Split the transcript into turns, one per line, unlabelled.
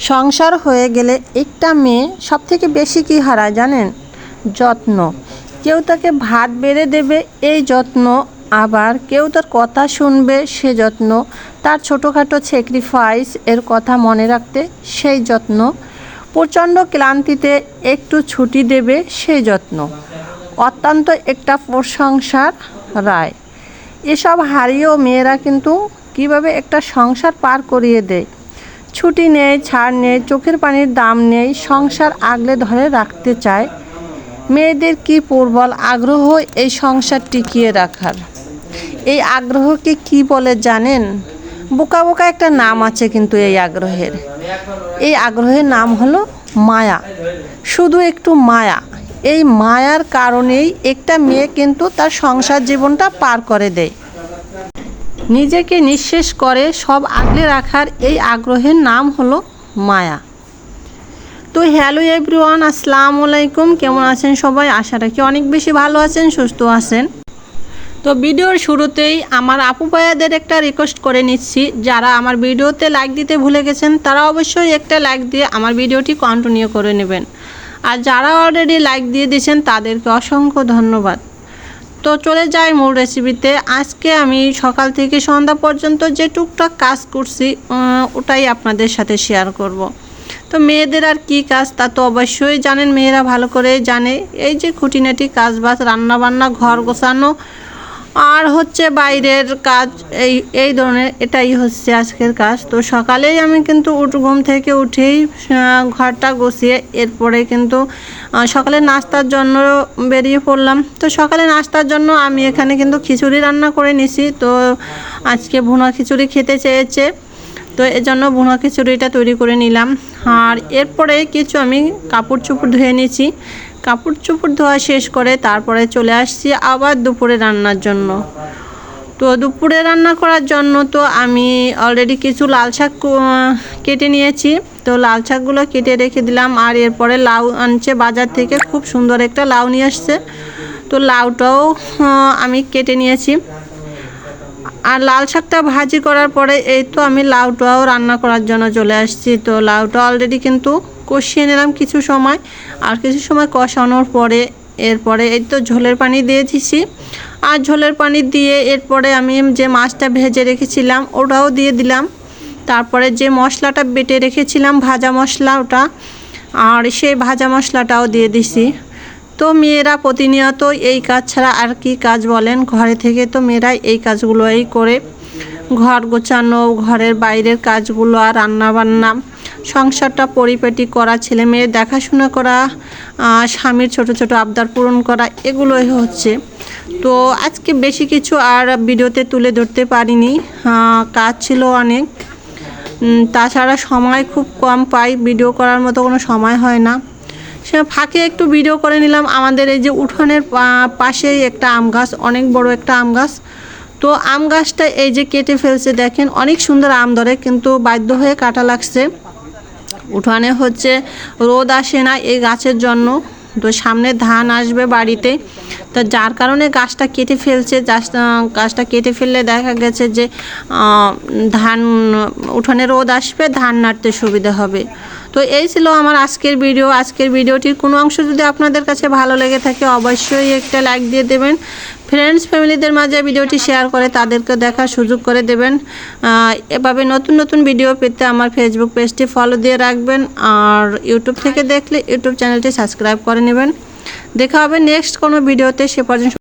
সংসার হয়ে গেলে একটা মেয়ে সব থেকে বেশি কি হারায় জানেন? যত্ন। কেউ তাকে ভাত বেড়ে দেবে, এই যত্ন। আবার কেউ তার কথা শুনবে, সে যত্ন। তার ছোটোখাটো স্যাক্রিফাইস এর কথা মনে রাখতে সেই যত্ন। প্রচণ্ড ক্লান্তিতে একটু ছুটি দেবে সেই যত্ন। অত্যন্ত একটা প্রশংসার রায়। এসব হারিয়েও মেয়েরা কিন্তু কীভাবে একটা সংসার পার করিয়ে দেয়? ছুটি নেই ছাড় নেই চোখের পানির দাম নেই সংসার আগলে ধরে রাখতে চায়। মেয়েদের কি প্রবল আগ্রহ এই সংসার টিকিয়ে রাখার? এই আগ্রহকে কি বলে জানেন? বোকা বোকা একটা নাম আছে কিন্তু এই আগ্রহের। এই আগ্রহের নাম হলো মায়া। শুধু একটু মায়া। এই মায়ার কারণেই একটা মেয়ে কিন্তু তার সংসার জীবনটা পার করে দেয়। নিজেকে নিঃশেষ করে সব আগলে রাখার এই আগ্রহের নাম হলো মায়া। তো হ্যালো এভরিওয়ান, আসসালামু আলাইকুম। কেমন আছেন সবাই? আশা রাখি অনেক বেশি ভালো আছেন, সুস্থ আছেন। তো ভিডিওর শুরুতেই আমার আপু ভাইয়াদের একটা রিকোয়েস্ট করে নিচ্ছি। যারা আমার ভিডিওতে লাইক দিতে ভুলে গেছেন, তারা অবশ্যই একটা লাইক দিয়ে আমার ভিডিওটি কন্টিনিউ করে নেবেন। আর যারা অলরেডি লাইক দিয়ে দিয়েছেন, তাদেরকে অসংখ্য ধন্যবাদ। তো চলে যাই মূল রেসিপিতে আজকে আমি সকাল থেকে সন্ধ্যা পর্যন্ত যে টুকটাক কাজ করছি ওটাই আপনাদের সাথে শেয়ার করব। তো মেয়েদের আর কি কাজ তা তো অবশ্যই জানেন, মেয়েরা ভালো করে জানে এই যে খুঁটিনাটি কাজ বাজ রান্না বান্না ঘর গোছানো আর হচ্ছে বাইরের কাজ, এই এই ধরনের এটাই হচ্ছে আজকের কাজ। তো সকালেই আমি কিন্তু উঠ, ঘুম থেকে উঠেই ঘরটা গুছিয়ে এরপরে কিন্তু সকালে নাস্তার জন্য বেরিয়ে পড়লাম। তো সকালে নাস্তার জন্য আমি এখানে কিন্তু খিচুড়ি রান্না করে নিছি। তো আজকে ভুনা খিচুড়ি খেতে চেয়েছে। তো এর জন্য ভুনা খিচুড়িটা তৈরি করে নিলাম। আর এরপরে কিছু আমি কাপড় চোপড় ধুয়ে নিয়েছি। কাপড় চোপড় ধোয়া শেষ করে তারপরে চলে আসছি আবার দুপুরে রান্নার জন্য। তো দুপুরে রান্না করার জন্য তো আমি অলরেডি কিছু লাল শাক কেটে নিয়েছি। তো লাল শাকগুলো কেটে রেখে দিলাম আর এরপরে লাউ আনছে বাজার থেকে। খুব সুন্দর একটা লাউ নিয়ে আসছে। তো লাউটাও আমি কেটে নিয়েছি। আর লাল শাকটা ভাজি করার পরে এই তো আমি লাউটাও রান্না করার জন্য চলে আসছি। তো লাউটা অলরেডি কিন্তু কষিয়ে নিলাম কিছু সময়। আর কিছু সময় কষানোর পরে এরপরে এই তো ঝোলের পানি দিয়ে দিছি। আর ঝোলের পানি দিয়ে এরপরে আমি যে মাছটা ভেজে রেখেছিলাম ওটাও দিয়ে দিলাম। তারপরে যে মশলাটা বেটে রেখেছিলাম ভাজা মশলা ওটা, আর সেই ভাজা মশলাটাও দিয়ে দিছি। তো মেয়েরা প্রতিনিয়ত এই কাজ ছাড়া আর কি কাজ বলেন? ঘরে থেকে তো মেয়েরা এই কাজগুলোই করে। ঘর গোছানো, ঘরের বাইরের কাজগুলো আর রান্না বান্না সংসারটা পরিপাটি করা, ছেলে মেয়ের দেখাশোনা করা স্বামীর ছোট ছোট আবদার পূরণ করা, এগুলোই হচ্ছে। তো আজকে বেশি কিছু আর ভিডিওতে তুলে ধরতে পারিনি। কাজ ছিল অনেক। তাছাড়া সময় খুব কম পাই, ভিডিও করার মতো কোনো সময় হয় না। সে ফাঁকে একটু ভিডিও করে নিলাম। আমাদের এই যে উঠোনের পাশেই একটা আম গাছ, অনেক বড় একটা আম গাছ। তো আম গাছটা এই যে কেটে ফেলছে, দেখেন, অনেক সুন্দর আম ধরে, কিন্তু বাধ্য হয়ে কাটা লাগছে। উঠানে হচ্ছে রোদ আসে না এই গাছের জন্য। তো সামনে ধান আসবে বাড়িতে। তো যার কারণে গাছটা কেটে ফেলছে গাছটা কেটে ফেললে দেখা গেছে যে ধান উঠানে রোদ আসবে, ধান নাড়তে সুবিধা হবে। তো এই ছিল আমার আজকের ভিডিও। আজকের ভিডিওটির কোনো অংশ যদি আপনাদের কাছে ভালো লেগে থাকে, অবশ্যই একটা লাইক দিয়ে দেবেন। ফ্রেন্ডস ফ্যামিলিদের মাঝে ভিডিওটি শেয়ার করে তাদেরকে দেখার সুযোগ করে দেবেন। এভাবে নতুন নতুন ভিডিও পেতে আমার ফেসবুক পেজটি ফলো দিয়ে রাখবেন আর ইউটিউব থেকে দেখলে ইউটিউব চ্যানেলটি সাবস্ক্রাইব করে নেবেন। দেখা হবে নেক্সট কোনো ভিডিওতে সে পর্যন্ত